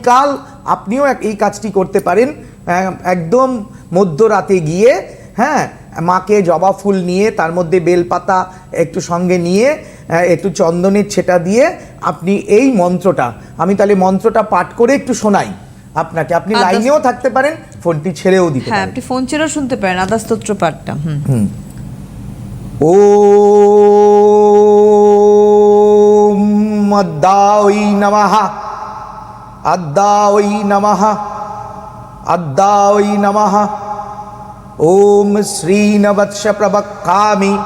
কাল আপনিও এই কাজটি করতে পারেন। হ্যাঁ, একদম মধ্যরাতে গিয়ে হ্যাঁ মাকে জবা ফুল নিয়ে তার মধ্যে বেলপাতা একটু সঙ্গে নিয়ে হ্যাঁ, একটু চন্দনের ছেটা দিয়ে আপনি এই মন্ত্রটা আমি তাহলে মন্ত্রটা পাঠ করে একটু শোনাই আপনাকে। আপনি লাইনেও থাকতে পারেন ফোনটি ছেড়েও দিতে হ্যাঁ আপনি ফোন ছেড়েও শুনতে পারেন আদা স্তোত্র পাঠটা হুম। ও মদ্দাই নমঃ। আদ্যাই নমঃ। আদ্যাই নমঃ। ওম শ্রীনবৎস প্রবক্কামি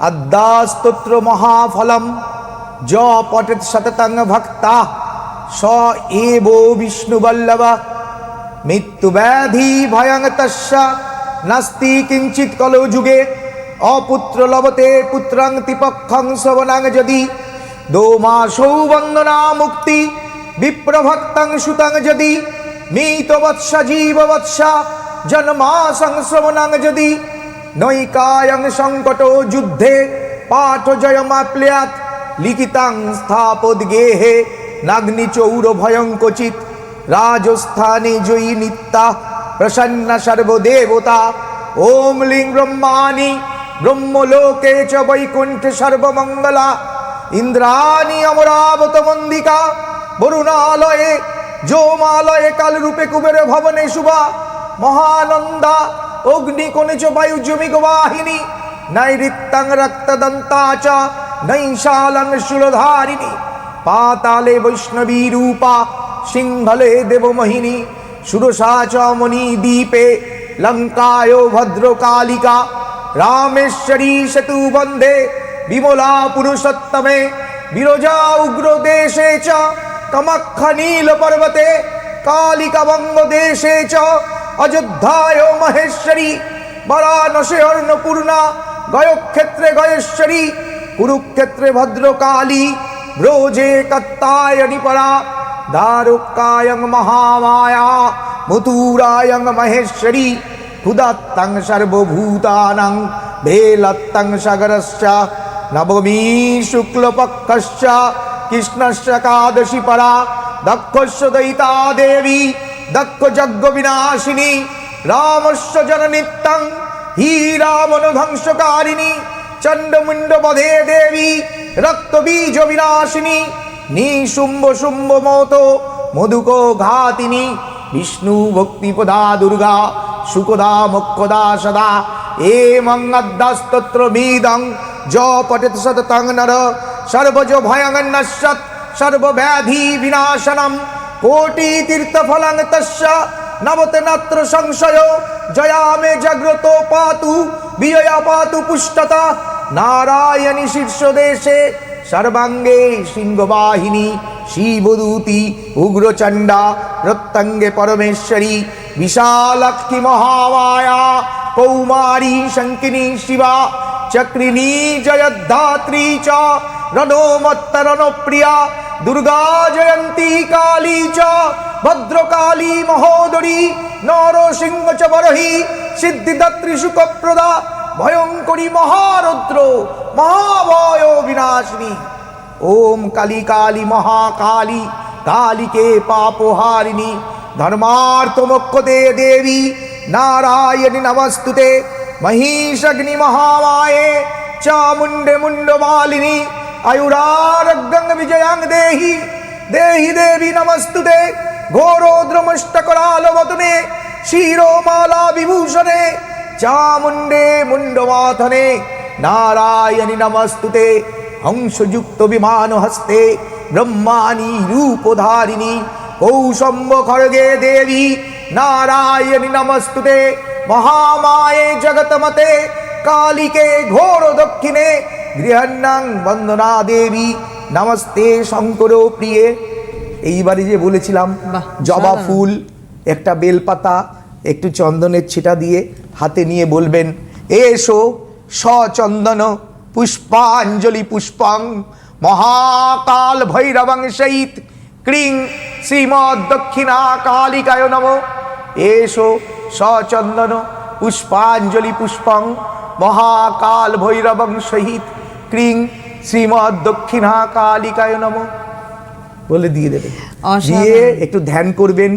আদ্যাস্তুত্র মহাফলম। য পটেত শততং ভক্ত। স এব বিষ্ণুবল্লব মৃত্যুব্যাধি ভয়ং নাস্তি কিঞ্চিৎ কলো যুগে। অপুত্র লবতে পুত্রং তিপক্ষং শ্রবণাং যদি। দোমাশৌ বন্দনা মুক্তি। বিপ্রভক্তং সুতং যদি মৃত বৎস জীব বৎস জন্মা সংশ্রবণাং যদি, নৈকায়ং সংকট যুদ্ধে পাঠ জয়মাপ্লয়াত, লিখিতাং স্থাপদ গেহে নাগ্নি চৌর ভয়ঙ্কচিত রাজস্থানে জয়ী নিত্যা, প্রসন্ন সর্বদেবতা, ওম লিং ব্রহ্মাণি, ব্রহ্মলোকে চ বৈকুণ্ঠ সর্বমঙ্গলা, ইন্দ্রাণী অমরাবত মন্দিকা বরুণালয়ে যোমালয়ে কালরূপে কুবের ভবনে শুভা। মহানন্দা, অগ্নিকোণে চ বায়ুজমিক বাহিনী। নৈরিত্যাং রক্তদন্তা চ নৈশালং শূলধারিণী। পাতালে বৈষ্ণবী রূপা, সিংহলে দেবমোহিনী। সুরসা চ দ্বীপে, লঙ্কায় ভদ্রকালিকা। রামেশ্বরী সেতু বন্ধে বিমলা পুরুষোত্তমে। বিরজা উগ্র দেশে চ কমক্ষ নীল পর্বতে কালিকা বঙ্গ দেশে চ অযোধ্যায় মহেশ্বরী, বারাণসী অর্ণপূর্ণা গয়ক্ষেত্রে গয়েশ্বরী, কুরুক্ষেত্রে ভদ্রকালী, ব্রোজে কত্তায়নি পরা মহামায়া, মথুরায়ং মহেশ্বরী ক্ষুদাত্তং সর্বভূতানাং নবমী শুক্লপক্ষশ্চ কৃষ্ণশ্চ কাদশী পরা দক্ষস্য দেবী দক্ষ যজ্ঞ বিনাশিনী রামস্য জননিত্যং হি রামনুধ্বংসকারিণী চণ্ডমুণ্ড বধে দেবী রক্তবীজ বিনাশিনী নিশুম্ভ শুম্ভ মত মধুক ঘাতিনী বিষ্ণু ভক্তিপদা দুর্গা, সুকদা মুখ্যদা সদা, এ মঙ্গদ্দাস্তত্র মিদং য পঠিত সততং নর সর্বজ ভয়ং নশ্যত সর্বব্যাধি বিনাশনম। কোটি তীর্থফলং তস্য নবতে নত্র সংশয় জয়া মে জাগ্রত পাতু, বিজয়া পাতু পুষ্টতা। নারায়ণী শীর্ষদেশে সর্বাঙ্গে সিংহবাহিনী শিবদূতি উগ্রচণ্ডা প্রত্যঙ্গে পরমেশ্বরী বিশালাক্ষী মহামায়া, কৌমারী শঙ্কিনী শিবা, চক্রিণী জয়দ্ধাত্রী চ রণোমত্ত রণপ্রিয়া দুর্গা জয়ন্তী কালী চ, ভদ্রকালী মহোদরী, নরসিংহ চ বরহি, সিদ্ধিদাত্রী সুখপ্রদা, ভয়ঙ্করী মহারুদ্র মহাভয় বিনাশিনী ওম কালী কালী মহাকালী, কালিকে পাপহারিণী ধর্মার্থ মোক্ষদে দেবী, নারায়ণী নমস্তুতে মহিষগ্নি মহামায়ে চামুণ্ডে মুণ্ডমালিনী আয়ুরারোগ্যং বিজয়াং দেহি দেহি দেবী নমস্তুতে ঘোরোদ্রমষ্টকরালবতনে শিরোমালা বিভূষণে, চামুণ্ডে মুণ্ডমাথনে, নারায়ণী নমস্তুতে, হংসযুক্ত বিমান হস্তে, ব্রহ্মাণী রূপধারিণী, কৌশম্ব খড়গে দেবী, নারায়ণী নমস্তুতে, মহামায়ে জগতমতে কালিকে ঘোর দক্ষিণে গৃহান্নাং বন্দনা দেবী নমস্তে শঙ্কর প্রিয়ে। এইবারে যে বলেছিলাম জবা ফুল একটা বেলপাতা একটু চন্দনের ছিটা দিয়ে হাতে নিয়ে বলবেন এসো সচন্দন পুষ্পাঞ্জলি পুষ্পং মহাকাল ভৈরবং সহিত ক্রিং শ্রীমদ দক্ষিণা কালিকায় নম। এসো সচন্দন পুষ্পাঞ্জলি পুষ্পং মহাকাল ভৈরবং সহিত ক্রিং শ্রীমদ দক্ষিণা কালিকায় নম। বলে দিয়ে অসাধারণ। দিয়ে একটু ধ্যান করবেন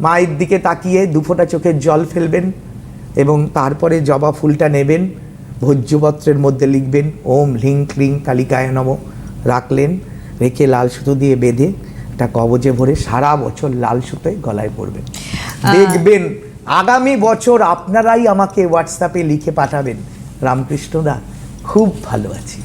মায়ের দিকে তাকিয়ে দুফোঁটা চোখের জল ফেলবেন এবং তারপরে জবা ফুলটা নেবেন ভোজ্যপত্রের মধ্যে লিখবেন ওম হ্লিং ক্লিং কালিকায় নম রাখলেন রেখে লাল সুতো দিয়ে বেঁধে একটা কবজে ভরে সারা বছর লাল সুতোয় গলায় পরবেন দেখবেন আগামী বছর আপনারাই আমাকে হোয়াটসঅ্যাপে লিখে পাঠাবেন রামকৃষ্ণদা খুব ভালো আছি।